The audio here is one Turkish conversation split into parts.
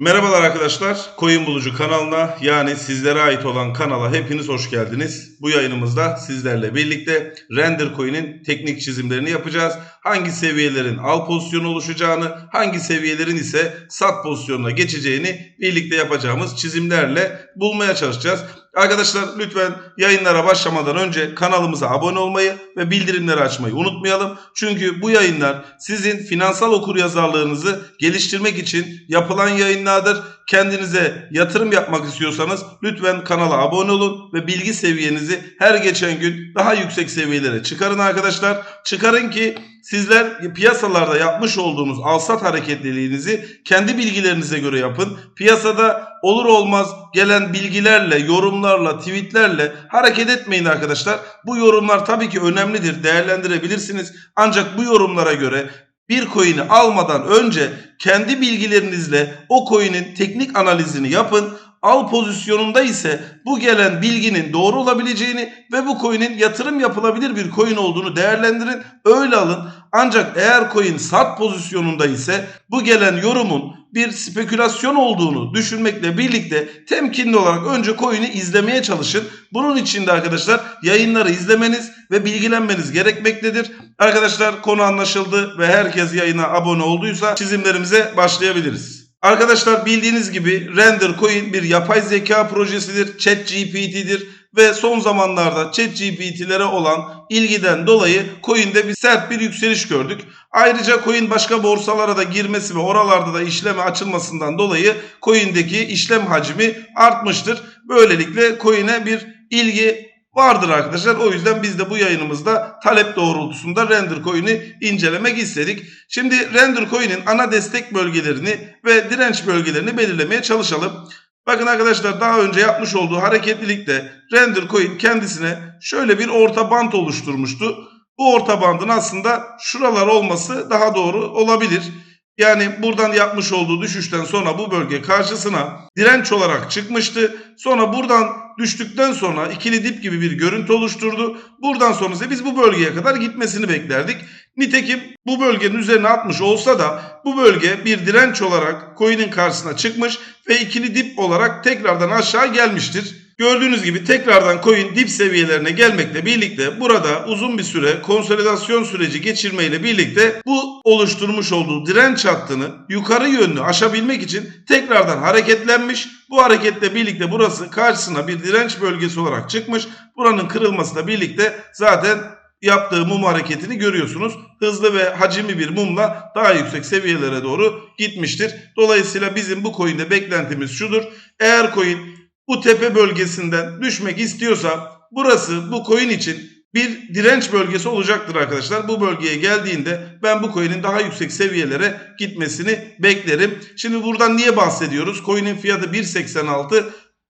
Merhabalar arkadaşlar. Coin Bulucu kanalına yani sizlere ait olan kanala hepiniz hoş geldiniz. Bu yayınımızda sizlerle birlikte Render Coin'in teknik çizimlerini yapacağız. Hangi seviyelerin al pozisyonu oluşacağını, hangi seviyelerin ise sat pozisyonuna geçeceğini birlikte yapacağımız çizimlerle bulmaya çalışacağız. Arkadaşlar lütfen yayınlara başlamadan önce kanalımıza abone olmayı ve bildirimleri açmayı unutmayalım. Çünkü bu yayınlar sizin finansal okuryazarlığınızı geliştirmek için yapılan yayınlardır. Kendinize yatırım yapmak istiyorsanız lütfen kanala abone olun ve bilgi seviyenizi her geçen gün daha yüksek seviyelere çıkarın arkadaşlar. Çıkarın ki sizler piyasalarda yapmış olduğunuz alsat hareketliliğinizi kendi bilgilerinize göre yapın. Piyasada olur olmaz gelen bilgilerle, yorumlarla, tweetlerle hareket etmeyin arkadaşlar. Bu yorumlar tabii ki önemlidir, değerlendirebilirsiniz. Ancak bu yorumlara göre bir coin'i almadan önce kendi bilgilerinizle o coin'in teknik analizini yapın. Al pozisyonunda ise bu gelen bilginin doğru olabileceğini ve bu coin'in yatırım yapılabilir bir coin olduğunu değerlendirin. Öyle alın. Ancak eğer coin sat pozisyonunda ise bu gelen yorumun bir spekülasyon olduğunu düşünmekle birlikte temkinli olarak önce coin'i izlemeye çalışın. Bunun için de arkadaşlar yayınları izlemeniz ve bilgilenmeniz gerekmektedir. Arkadaşlar konu anlaşıldı ve herkes yayına abone olduysa çizimlerimize başlayabiliriz. Arkadaşlar bildiğiniz gibi Render Coin bir yapay zeka projesidir. ChatGPT'dir ve son zamanlarda ChatGPT'lere olan ilgiden dolayı coin'de bir sert bir yükseliş gördük. Ayrıca coin başka borsalara da girmesi ve oralarda da işleme açılmasından dolayı coin'deki işlem hacmi artmıştır. Böylelikle coin'e bir ilgi vardır arkadaşlar. O yüzden biz de bu yayınımızda talep doğrultusunda Render Coin'i incelemek istedik. Şimdi Render Coin'in ana destek bölgelerini ve direnç bölgelerini belirlemeye çalışalım. Bakın arkadaşlar daha önce yapmış olduğu hareketlilikte Render Coin kendisine şöyle bir orta bant oluşturmuştu. Bu orta bandın aslında şuralar olması daha doğru olabilir. Yani buradan yapmış olduğu düşüşten sonra bu bölge karşısına direnç olarak çıkmıştı. Sonra buradan düştükten sonra ikili dip gibi bir görüntü oluşturdu. Buradan sonrası biz bu bölgeye kadar gitmesini beklerdik. Nitekim bu bölgenin üzerine atmış olsa da bu bölge bir direnç olarak coin'in karşısına çıkmış ve ikili dip olarak tekrardan aşağı gelmiştir. Gördüğünüz gibi tekrardan coin dip seviyelerine gelmekle birlikte burada uzun bir süre konsolidasyon süreci geçirmeyle birlikte bu oluşturmuş olduğu direnç hattını yukarı yönlü aşabilmek için tekrardan hareketlenmiş. Bu hareketle birlikte burası karşısına bir direnç bölgesi olarak çıkmış. Buranın kırılmasıyla birlikte zaten yaptığı mum hareketini görüyorsunuz. Hızlı ve hacimli bir mumla daha yüksek seviyelere doğru gitmiştir. Dolayısıyla bizim bu coin'de beklentimiz şudur. Eğer coin bu tepe bölgesinden düşmek istiyorsa burası bu coin için bir direnç bölgesi olacaktır arkadaşlar. Bu bölgeye geldiğinde ben bu coin'in daha yüksek seviyelere gitmesini beklerim. Şimdi buradan niye bahsediyoruz? Coin'in fiyatı 1.86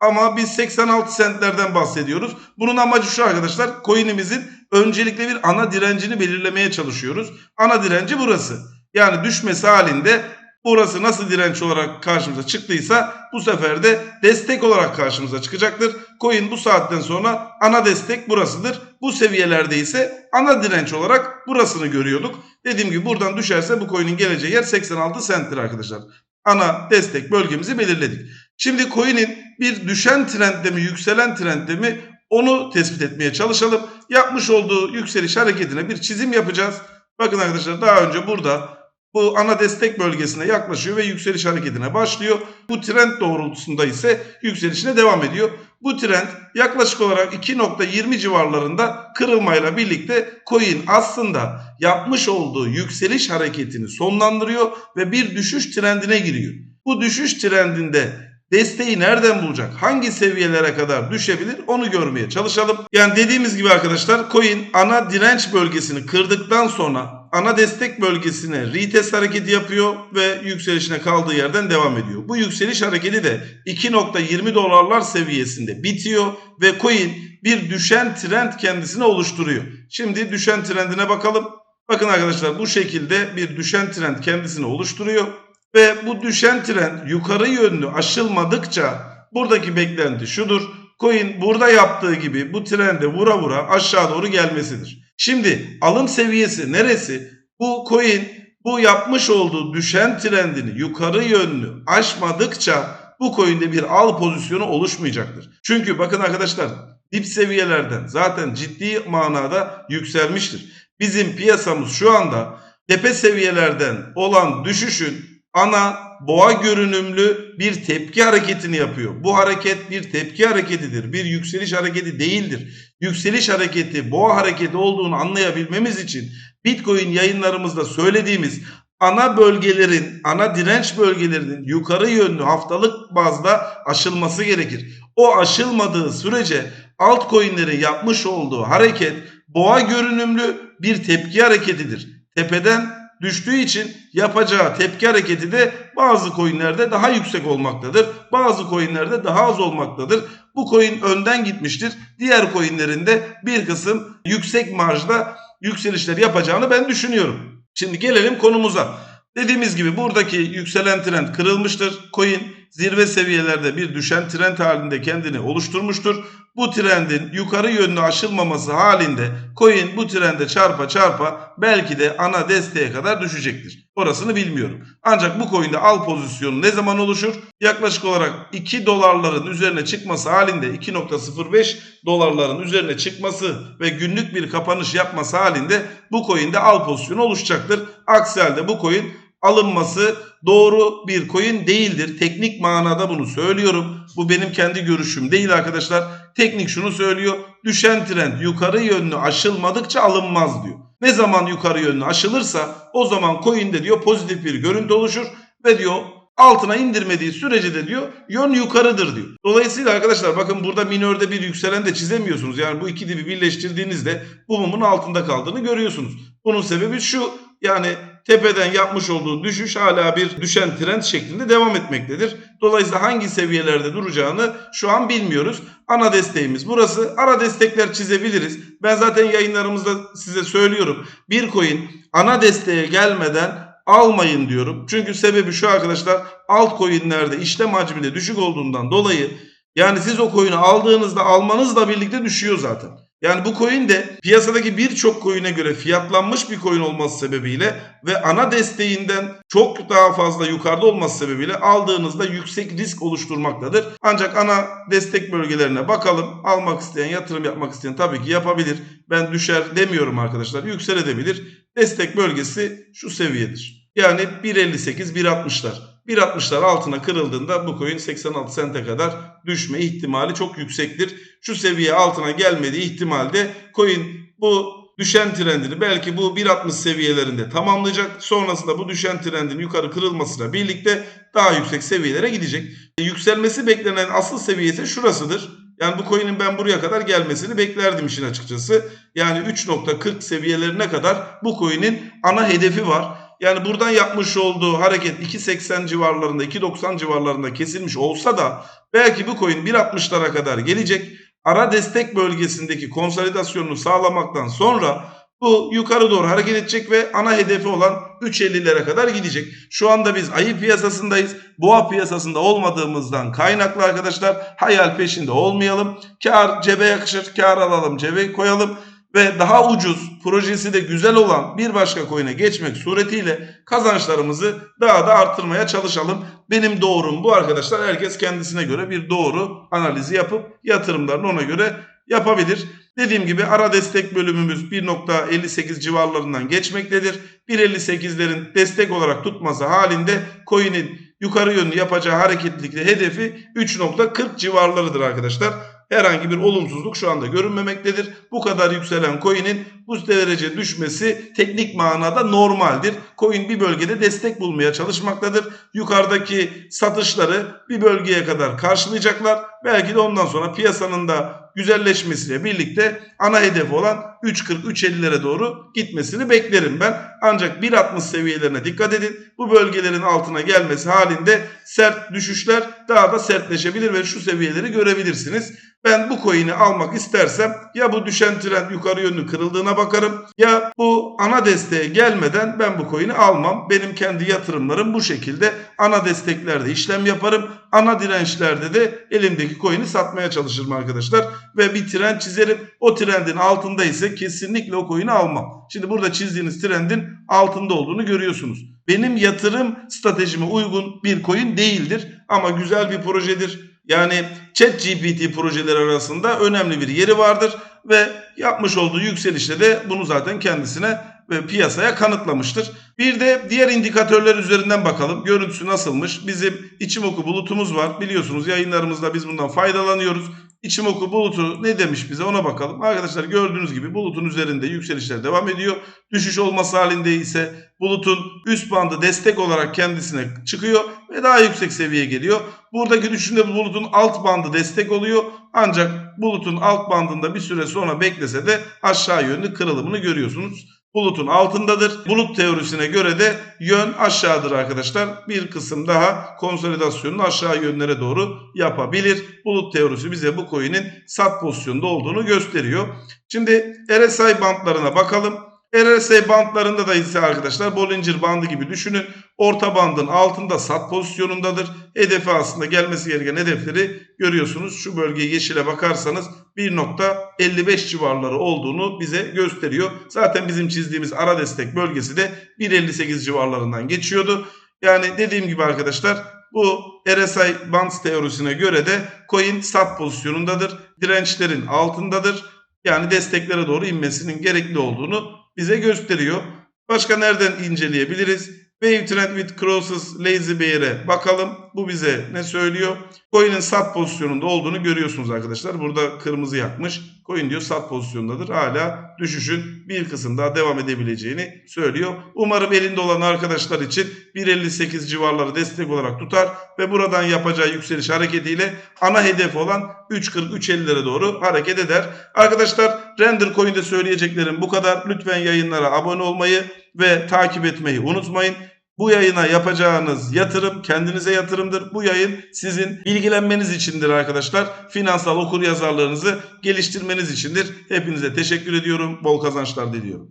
ama biz 86 centlerden bahsediyoruz. Bunun amacı şu arkadaşlar. Coin'imizin öncelikle bir ana direncini belirlemeye çalışıyoruz. Ana direnci burası. Yani düşmesi halinde Burası nasıl direnç olarak karşımıza çıktıysa bu sefer de destek olarak karşımıza çıkacaktır. Coin bu saatten sonra ana destek burasıdır. Bu seviyelerde ise ana direnç olarak burasını görüyorduk. Dediğim gibi buradan düşerse bu coin'in geleceği yer 86 centtir arkadaşlar. Ana destek bölgemizi belirledik. Şimdi coin'in bir düşen trendde mi yükselen trendde mi onu tespit etmeye çalışalım. Yapmış olduğu yükseliş hareketine bir çizim yapacağız. Bakın arkadaşlar daha önce burada bu ana destek bölgesine yaklaşıyor ve yükseliş hareketine başlıyor. Bu trend doğrultusunda ise yükselişine devam ediyor. Bu trend yaklaşık olarak 2.20 civarlarında kırılmayla birlikte coin aslında yapmış olduğu yükseliş hareketini sonlandırıyor ve bir düşüş trendine giriyor. Bu düşüş trendinde desteği nereden bulacak? Hangi seviyelere kadar düşebilir? Onu görmeye çalışalım. Yani dediğimiz gibi arkadaşlar coin ana direnç bölgesini kırdıktan sonra ana destek bölgesine retest hareketi yapıyor ve yükselişine kaldığı yerden devam ediyor. Bu yükseliş hareketi de 2.20 dolarlar seviyesinde bitiyor ve coin bir düşen trend kendisine oluşturuyor. Şimdi düşen trendine bakalım. Bakın arkadaşlar bu şekilde bir düşen trend kendisini oluşturuyor. Ve bu düşen trend yukarı yönlü aşılmadıkça buradaki beklenti şudur. Coin burada yaptığı gibi bu trende vura vura aşağı doğru gelmesidir. Şimdi alım seviyesi neresi? Bu coin bu yapmış olduğu düşen trendini yukarı yönlü aşmadıkça bu coin'de bir al pozisyonu oluşmayacaktır. Çünkü bakın arkadaşlar dip seviyelerden zaten ciddi manada yükselmiştir. Bizim piyasamız şu anda tepe seviyelerden olan düşüşün ana boğa görünümlü bir tepki hareketini yapıyor. Bu hareket bir tepki hareketidir. Bir yükseliş hareketi değildir. Yükseliş hareketi boğa hareketi olduğunu anlayabilmemiz için Bitcoin yayınlarımızda söylediğimiz ana bölgelerin, ana direnç bölgelerinin yukarı yönlü haftalık bazda aşılması gerekir. O aşılmadığı sürece altcoin'lerin yapmış olduğu hareket boğa görünümlü bir tepki hareketidir. Tepeden düştüğü için yapacağı tepki hareketi de bazı coinlerde daha yüksek olmaktadır. Bazı coinlerde daha az olmaktadır. Bu coin önden gitmiştir. Diğer coinlerin de bir kısım yüksek marjda yükselişler yapacağını ben düşünüyorum. Şimdi gelelim konumuza. Dediğimiz gibi buradaki yükselen trend kırılmıştır. Coin zirve seviyelerde bir düşen trend halinde kendini oluşturmuştur. Bu trendin yukarı yönlü aşılmaması halinde coin bu trende çarpa çarpa belki de ana desteğe kadar düşecektir. Orasını bilmiyorum. Ancak bu coin'de al pozisyonu ne zaman oluşur? Yaklaşık olarak 2 dolarların üzerine çıkması halinde 2.05 dolarların üzerine çıkması ve günlük bir kapanış yapması halinde bu coin'de al pozisyonu oluşacaktır. Aksi halde bu coin alınması doğru bir coin değildir. Teknik manada bunu söylüyorum. Bu benim kendi görüşüm değil arkadaşlar. Teknik şunu söylüyor. Düşen trend yukarı yönlü aşılmadıkça alınmaz diyor. Ne zaman yukarı yönlü aşılırsa o zaman coin'de diyor pozitif bir görüntü oluşur ve diyor altına indirmediği sürece de diyor yön yukarıdır diyor. Dolayısıyla arkadaşlar bakın burada minörde bir yükselen de çizemiyorsunuz. Yani bu iki dibi birleştirdiğinizde bu mumun altında kaldığını görüyorsunuz. Bunun sebebi şu yani tepeden yapmış olduğu düşüş hala bir düşen trend şeklinde devam etmektedir. Dolayısıyla hangi seviyelerde duracağını şu an bilmiyoruz. Ana desteğimiz burası. Ara destekler çizebiliriz. Ben zaten yayınlarımızda size söylüyorum. Bir coin ana desteğe gelmeden almayın diyorum. Çünkü sebebi şu arkadaşlar altcoin'lerde işlem hacmi de düşük olduğundan dolayı yani siz o coin'i aldığınızda almanızla birlikte düşüyor zaten. Yani bu coin de piyasadaki birçok coin'e göre fiyatlanmış bir coin olması sebebiyle ve ana desteğinden çok daha fazla yukarıda olması sebebiyle aldığınızda yüksek risk oluşturmaktadır. Ancak ana destek bölgelerine bakalım. Almak isteyen, yatırım yapmak isteyen tabii ki yapabilir. Ben düşer demiyorum arkadaşlar. Yükselebilir. Destek bölgesi şu seviyedir. Yani 1.58, 1.60'lar. 1.60'lar altına kırıldığında bu coin 86 sente kadar düşme ihtimali çok yüksektir. Şu seviye altına gelmediği ihtimalde coin bu düşen trendini belki bu 1.60 seviyelerinde tamamlayacak. Sonrasında bu düşen trendin yukarı kırılmasıyla birlikte daha yüksek seviyelere gidecek. Yükselmesi beklenen asıl seviyesi şurasıdır. Yani bu coin'in ben buraya kadar gelmesini beklerdim işin açıkçası. Yani 3.40 seviyelerine kadar bu coin'in ana hedefi var. Yani buradan yapmış olduğu hareket 2.80 civarlarında 2.90 civarlarında kesilmiş olsa da belki bu coin 1.60'lara kadar gelecek. Ara destek bölgesindeki konsolidasyonunu sağlamaktan sonra bu yukarı doğru hareket edecek ve ana hedefi olan 3.50'lere kadar gidecek. Şu anda biz ayı piyasasındayız. Boğa piyasasında olmadığımızdan kaynaklı arkadaşlar hayal peşinde olmayalım. Kar cebe yakışır. Kar alalım cebe koyalım ve daha ucuz projesi de güzel olan bir başka coin'e geçmek suretiyle kazançlarımızı daha da arttırmaya çalışalım. Benim doğrum bu arkadaşlar. Herkes kendisine göre bir doğru analizi yapıp yatırımlarını ona göre yapabilir. Dediğim gibi ara destek bölümümüz 1.58 civarlarından geçmektedir. 1.58'lerin destek olarak tutması halinde coin'in yukarı yönlü yapacağı hareketlilikte hedefi 3.40 civarlarıdır arkadaşlar herhangi bir olumsuzluk şu anda görünmemektedir. Bu kadar yükselen coin'in bu derece düşmesi teknik manada normaldir. Coin bir bölgede destek bulmaya çalışmaktadır. Yukarıdaki satışları bir bölgeye kadar karşılayacaklar. Belki de ondan sonra piyasanın da güzelleşmesiyle birlikte ana hedefi olan 3.40-3.50'lere doğru gitmesini beklerim ben. Ancak 1.60 seviyelerine dikkat edin. Bu bölgelerin altına gelmesi halinde sert düşüşler daha da sertleşebilir ve şu seviyeleri görebilirsiniz. Ben bu coin'i almak istersem ya bu düşen trend yukarı yönlü kırıldığına bakarım ya bu ana desteğe gelmeden ben bu coin'i almam. Benim kendi yatırımlarım bu şekilde ana desteklerde işlem yaparım. Ana dirençlerde de elimdeki coin'i satmaya çalışırım arkadaşlar. Ve bir trend çizerim. O trendin altında ise kesinlikle o coin'i almam. Şimdi burada çizdiğiniz trendin altında olduğunu görüyorsunuz. Benim yatırım stratejime uygun bir coin değildir ama güzel bir projedir. Yani ChatGPT projeleri arasında önemli bir yeri vardır ve yapmış olduğu yükselişte de bunu zaten kendisine ve piyasaya kanıtlamıştır. Bir de diğer indikatörler üzerinden bakalım. Görüntüsü nasılmış? Bizim İçimoku bulutumuz var. Biliyorsunuz yayınlarımızda biz bundan faydalanıyoruz. İçimoku bulutu ne demiş bize ona bakalım. Arkadaşlar gördüğünüz gibi bulutun üzerinde yükselişler devam ediyor. Düşüş olması halinde ise bulutun üst bandı destek olarak kendisine çıkıyor ve daha yüksek seviyeye geliyor. Buradaki düşünde bu bulutun alt bandı destek oluyor. Ancak bulutun alt bandında bir süre sonra beklese de aşağı yönlü kırılımını görüyorsunuz. Bulutun altındadır. Bulut teorisine göre de yön aşağıdır arkadaşlar. Bir kısım daha konsolidasyonunu aşağı yönlere doğru yapabilir. Bulut teorisi bize bu coin'in sat pozisyonda olduğunu gösteriyor. Şimdi RSI bantlarına bakalım. RSI bantlarında da ise arkadaşlar Bollinger bandı gibi düşünün. Orta bandın altında sat pozisyonundadır. Hedefi aslında gelmesi gereken hedefleri görüyorsunuz. Şu bölgeye yeşile bakarsanız 1.55 civarları olduğunu bize gösteriyor. Zaten bizim çizdiğimiz ara destek bölgesi de 1.58 civarlarından geçiyordu. Yani dediğim gibi arkadaşlar bu RSI band teorisine göre de coin sat pozisyonundadır. Dirençlerin altındadır. Yani desteklere doğru inmesinin gerekli olduğunu bize gösteriyor. Başka nereden inceleyebiliriz? Wave Trend with Crosses Lazy Bear'e bakalım. Bu bize ne söylüyor? Coin'in sat pozisyonunda olduğunu görüyorsunuz arkadaşlar. Burada kırmızı yakmış. Coin diyor sat pozisyondadır. Hala düşüşün bir kısım daha devam edebileceğini söylüyor. Umarım elinde olan arkadaşlar için 1.58 civarları destek olarak tutar ve buradan yapacağı yükseliş hareketiyle ana hedef olan 3.40-3.50'lere doğru hareket eder. Arkadaşlar Render Coin'de söyleyeceklerim bu kadar. Lütfen yayınlara abone olmayı ve takip etmeyi unutmayın. Bu yayına yapacağınız yatırım kendinize yatırımdır. Bu yayın sizin bilgilenmeniz içindir arkadaşlar. Finansal okur yazarlarınızı geliştirmeniz içindir. Hepinize teşekkür ediyorum. Bol kazançlar diliyorum.